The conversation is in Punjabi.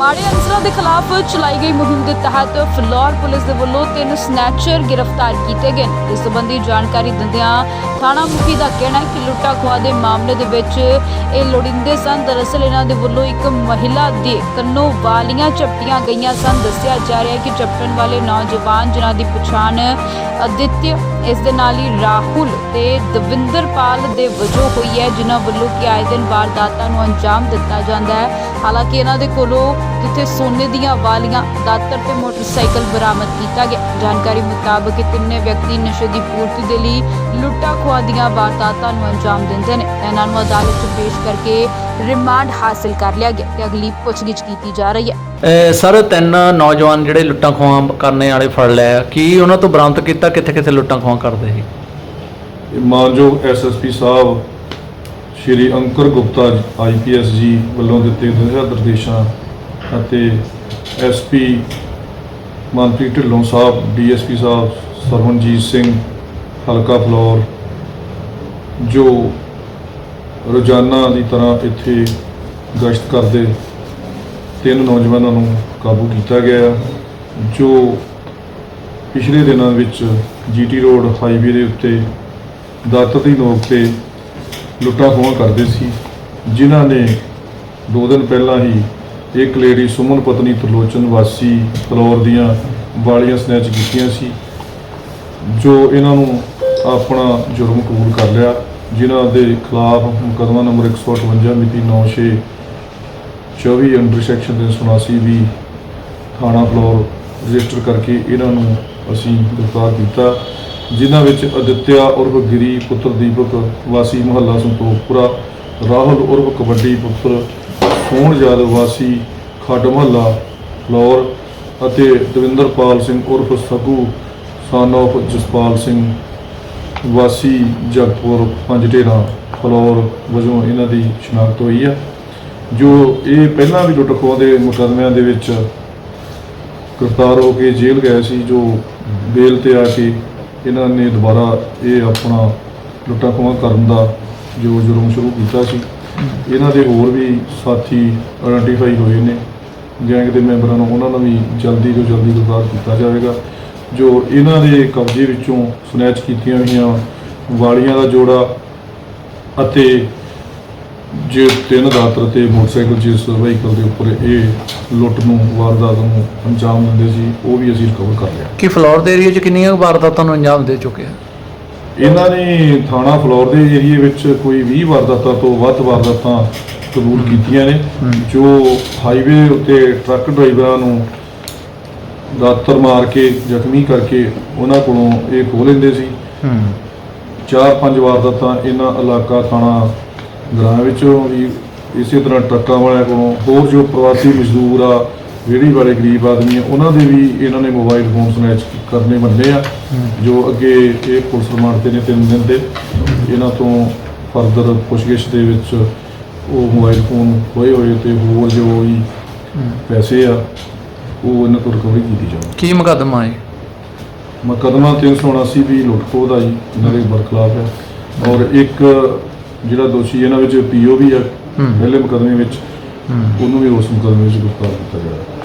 ਮਾੜੇ ਅਨਸਰਾਂ ਦੇ ਖਿਲਾਫ ਚਲਾਈ ਗਈ ਮੁਹਿੰਮ ਦੇ ਤਹਿਤ ਫਲੋਰ ਪੁਲਿਸ ਦੇ ਵੱਲੋਂ ਤਿੰਨ ਸਨੈਚਰ ਗ੍ਰਿਫਤਾਰ ਕੀਤੇ ਗਏ ਨੇ। ਇਸ ਸੰਬੰਧੀ ਜਾਣਕਾਰੀ ਦਿੰਦਿਆਂ ਥਾਣਾ ਮੁਖੀ ਦਾ ਕਹਿਣਾ ਹੈ ਕਿ ਲੁੱਟਾ ਖੋਹ ਦੇ ਮਾਮਲੇ ਦੇ ਵਿੱਚ ਇਹ ਲੋੜਿੰਦੇ ਸਨ। ਦਰਅਸਲ ਇਹਨਾਂ ਦੇ ਵੱਲੋਂ ਇੱਕ ਮਹਿਲਾ ਦੇ ਕੰਨੋਂ ਵਾਲੀਆਂ ਝਪਟੀਆਂ ਗਈਆਂ ਸਨ। ਦੱਸਿਆ ਜਾ ਰਿਹਾ ਹੈ ਕਿ ਝਪਟਣ ਵਾਲੇ ਨੌਜਵਾਨ, ਜਿਨ੍ਹਾਂ ਦੀ ਪਛਾਣ ਅਦਿੱਤਿਆ, ਇਸ ਦੇ ਨਾਲ ਹੀ ਰਾਹੁਲ ਤੇ ਦਵਿੰਦਰਪਾਲ ਦੇ ਵਜੋਂ ਹੋਈ ਹੈ, ਜਿਨ੍ਹਾਂ ਵੱਲੋਂ ਕਿ ਆਏ ਦਿਨ ਵਾਰਦਾਤਾਂ ਨੂੰ ਅੰਜਾਮ ਦਿੱਤਾ ਜਾਂਦਾ ਹੈ। ਹਾਲਾਂਕਿ ਇਹਨਾਂ ਦੇ ਕੋਲੋਂ ਜਿੱਥੇ ਸੋਨੇ ਦੀਆਂ ਵਾਲੀਆਂ ਦਾਤਰ ਤੇ ਮੋਟਰਸਾਈਕਲ ਬਰਾਮਦ ਕੀਤਾ ਗਿਆ। ਜਾਣਕਾਰੀ ਮੁਤਾਬਕ ਇਹ ਤਿੰਨੇ ਵਿਅਕਤੀ ਨਸ਼ੇ ਦੀ ਪੂਰਤੀ ਦੇ ਲਈ ਲੁੱਟਾ ਖੋਹਾਂ ਦੀਆਂ ਵਾਰਦਾਤਾਂ ਨੂੰ ਅੰਜਾਮ ਦਿੰਦੇ ਨੇ। ਇਹਨਾਂ ਨੂੰ ਅਦਾਲਤ 'ਚ ਪੇਸ਼ ਕਰਕੇ ਰਿਮਾਂਡ ਹਾਸਲ ਕਰ ਲਿਆ ਗਿਆ ਤੇ ਅਗਲੀ ਪੁੱਛਗਿੱਛ ਕੀਤੀ ਜਾ ਰਹੀ ਹੈ। ਸਰ ਤਿੰਨ ਨੌਜਵਾਨ ਜਿਹੜੇ ਲੁੱਟਾਂ ਖੋਹਾਂ ਕਰਨੇ ਵਾਲੇ ਫੜ ਲਿਆ ਕੀ ਉਹਨਾਂ ਤੋਂ ਬਰਾਮਦ ਕੀਤਾ? ਕਿੱਥੇ ਕਿੱਥੇ ਲੁੱਟਾਂ ਖੋਹਾਂ ਕਰਦੇ ਸੀ? ਮਾਨਯੋਗ ਐਸਐਸਪੀ ਸਾਹਿਬ ਸ਼੍ਰੀ ਅੰਕਰ ਗੁਪਤਾ ਆਈਪੀਐਸ ਜੀ ਵੱਲੋਂ ਦਿੱਤੇ ਦਿਸ਼ਾ ਨਿਰਦੇਸ਼ਾਂ ਅਤੇ ਐਸਪੀ ਮਨਪ੍ਰੀਤ ਢਿੱਲੋਂ ਸਾਹਿਬ ਡੀਐਸਪੀ ਸਾਹਿਬ, ਸਰਵਨਜੀਤ ਸਿੰਘ, ਹਲਕਾ ਫਲੋਰ, ਜੋ ਰੋਜ਼ਾਨਾ ਦੀ ਤਰ੍ਹਾਂ ਇੱਥੇ ਗਸ਼ਤ ਕਰਦੇ ਤਿੰਨ ਨੌਜਵਾਨਾਂ ਨੂੰ ਕਾਬੂ ਕੀਤਾ ਗਿਆ, ਜੋ ਪਿਛਲੇ ਦਿਨਾਂ ਵਿੱਚ ਜੀਟੀ ਰੋਡ ਹਾਈਵੇ ਦੇ ਉੱਤੇ ਦਾਤਰ ਦੀ ਨੋਕ ਤੇ ਲੁੱਟਾਂ ਖੋਹਾਂ ਕਰਦੇ ਸੀ, ਜਿਨ੍ਹਾਂ ਨੇ ਦੋ ਦਿਨ ਪਹਿਲਾਂ ਹੀ ਇੱਕ ਲੇਡੀ ਸੁਮਨ ਪਤਨੀ ਤਰਲੋਚਨ ਵਾਸੀ ਫਲੋਰ ਦੀਆਂ ਵਾਲੀਆਂ ਸਨੈਚ ਕੀਤੀਆਂ ਸੀ, ਜੋ ਇਹਨਾਂ ਨੂੰ ਆਪਣਾ ਜੁਰਮ ਕਬੂਲ ਕਰ ਲਿਆ, ਜਿਨ੍ਹਾਂ ਦੇ ਖਿਲਾਫ ਮੁਕੱਦਮਾ ਨੰਬਰ 158 ਮਿਤੀ 96 24 ਅੰਡਰ ਸੈਕਸ਼ਨ 379 ਵੀ ਥਾਣਾ ਫਲੋਰ ਰਜਿਸਟਰ ਕਰਕੇ ਇਹਨਾਂ ਨੂੰ ਅਸੀਂ ਗ੍ਰਿਫਤਾਰ ਕੀਤਾ, ਜਿਨ੍ਹਾਂ ਵਿੱਚ ਅਦਿੱਤਿਆ ਉਰਫ ਗਿਰੀ ਪੁੱਤਰ ਦੀਪਕ, ਵਾਸੀ ਮੁਹੱਲਾ ਸੰਤੋਖਪੁਰਾ, ਰਾਹੁਲ ਉਰਫ ਕਬੱਡੀ ਪੁੱਤਰ ਸੋਹਣ ਯਾਦਵ ਵਾਸੀ ਖੱਡ ਮਹੱਲਾ ਫਲੋਰ ਅਤੇ ਦਵਿੰਦਰਪਾਲ ਸਿੰਘ ਉਰਫ ਸਗੂ ਸਨ of ਜਸਪਾਲ ਸਿੰਘ, ਵਾਸੀ ਜਗਪੁਰ ਪੰਜ ਢੇਰਾਂ, ਫਲੋਰ ਵਜੋਂ ਇਹਨਾਂ ਦੀ ਸ਼ਨਾਖਤ ਹੋਈ ਆ, ਜੋ ਇਹ ਪਹਿਲਾਂ ਵੀ ਲੁੱਟ ਖੋਹ ਦੇ ਮੁਕੱਦਮਿਆਂ ਦੇ ਵਿੱਚ ਗ੍ਰਿਫਤਾਰ ਹੋ ਕੇ ਜੇਲ੍ਹ ਗਏ ਸੀ, ਜੋ ਬੇਲ ਤੇ ਆ ਕੇ ਇਹਨਾਂ ਨੇ ਦੁਬਾਰਾ ਇਹ ਆਪਣਾ ਲੁੱਟਾਂ ਖੋਹਾਂ ਕਰਨ ਦਾ ਜੋ ਜੁਰਮ ਸ਼ੁਰੂ ਕੀਤਾ ਸੀ। ਇਹਨਾਂ ਦੇ ਹੋਰ ਵੀ ਸਾਥੀ ਆਇਡੈਂਟੀਫਾਈ ਹੋਏ ਨੇ ਗੈਂਗ ਦੇ ਮੈਂਬਰਾਂ ਨੂੰ ਉਹਨਾਂ ਨੂੰ ਵੀ ਜਲਦੀ ਤੋਂ ਜਲਦੀ ਗ੍ਰਿਫਤਾਰ ਕੀਤਾ ਜਾਵੇਗਾ, ਜੋ ਇਹਨਾਂ ਦੇ ਕਬਜ਼ੇ ਵਿੱਚੋਂ ਸਨੈਚ ਕੀਤੀਆਂ ਹੋਈਆਂ ਵਾਲੀਆਂ ਦਾ ਜੋੜਾ ਅਤੇ ਜੇ ਤਿੰਨ ਦਾਤਰ ਤੇ ਮੋਟਰਸਾਈਕਲ ਜਿਸ ਵਹੀਕਲ ਦੇ ਉੱਪਰ ਇਹ ਲੁੱਟ ਨੂੰ, ਵਾਰਦਾਤ ਨੂੰ ਅੰਜਾਮ ਦਿੰਦੇ ਸੀ, ਉਹ ਵੀ ਅਸੀਂ ਰਿਕਵਰ ਕਰ ਲਿਆ। ਕਿ ਫਲੋਰ ਦੇ ਏਰੀਆ 'ਚ ਕਿੰਨੀਆਂ ਵਾਰਦਾਤਾਂ ਨੂੰ ਅੰਜਾਮ ਦੇ ਚੁੱਕੇ ਆ? ਇਹਨਾਂ ਨੇ ਥਾਣਾ ਫਲੋਰ ਦੇ ਏਰੀਏ ਵਿੱਚ ਕੋਈ 20 ਵਾਰਦਾਤਾਂ ਤੋਂ ਵੱਧ ਵਾਰਦਾਤਾਂ ਕਬੂਲ ਕੀਤੀਆਂ ਨੇ, ਜੋ ਹਾਈਵੇ ਉੱਤੇ ਟਰੱਕ ਡਰਾਈਵਰਾਂ ਨੂੰ ਦਾਤਰ ਮਾਰ ਕੇ, ਜ਼ਖਮੀ ਕਰਕੇ ਉਹਨਾਂ ਕੋਲੋਂ ਇਹ ਖੋਹ ਲੈਂਦੇ ਸੀ। ਚਾਰ ਪੰਜ ਵਾਰਦਾਤਾਂ ਇਹਨਾਂ ਇਲਾਕਾ ਥਾਣਾ ਗ੍ਰਾਮ ਵਿੱਚੋਂ ਵੀ ਇਸੇ ਤਰ੍ਹਾਂ ਟਰੱਕਾਂ ਵਾਲਿਆਂ ਕੋਲੋਂ, ਹੋਰ ਜੋ ਪ੍ਰਵਾਸੀ ਮਜ਼ਦੂਰ ਆ ਰੇਹੜੀ ਵਾਲੇ ਗਰੀਬ ਆਦਮੀ ਆ ਉਹਨਾਂ ਦੇ ਵੀ ਇਹਨਾਂ ਨੇ ਮੋਬਾਈਲ ਫੋਨ ਸਨੈਚ ਕਰਨੇ ਬੰਦੇ ਆ ਜੋ ਅੱਗੇ ਇਹ ਪੁਲਿਸ ਰਿਮਾਂਡ ਤੇ ਨੇ ਤਿੰਨ ਦਿਨ ਦੇ। ਇਹਨਾਂ ਤੋਂ ਫਰਦਰ ਪੁੱਛਗਿੱਛ ਦੇ ਵਿੱਚ ਉਹ ਮੋਬਾਈਲ ਫੋਨ ਹੋਏ ਹੋਏ ਤੇ ਹੋਰ ਜੋ ਵੀ ਪੈਸੇ ਆ ਉਹ ਇਹਨਾਂ ਤੋਂ ਰਿਕਵਰੀ ਕੀਤੀ ਜਾਵੇ ਕੀ ਮੁਕੱਦਮਾ ਹੈ? ਮੁਕੱਦਮਾ 379 ਵੀ ਲੁੱਟਖੋਹ ਦਾ ਜੀ ਇਹਨਾਂ ਦੇ ਬਰਖਲਾਫ ਹੈ। ਔਰ ਇੱਕ ਜਿਹੜਾ ਦੋਸ਼ੀ ਇਹਨਾਂ ਵਿੱਚ ਪੀਓ ਵੀ ਹੈ ਹੂੰ। ਪਹਿਲੇ ਮੁਕੱਦਮੇ ਵਿੱਚ ਹੂੰ। ਉਹਨੂੰ ਵੀ ਉਸ ਮੁਕੱਦਮੇ ਵਿੱਚ ਗ੍ਰਿਫਤਾਰ ਕੀਤਾ ਗਿਆ।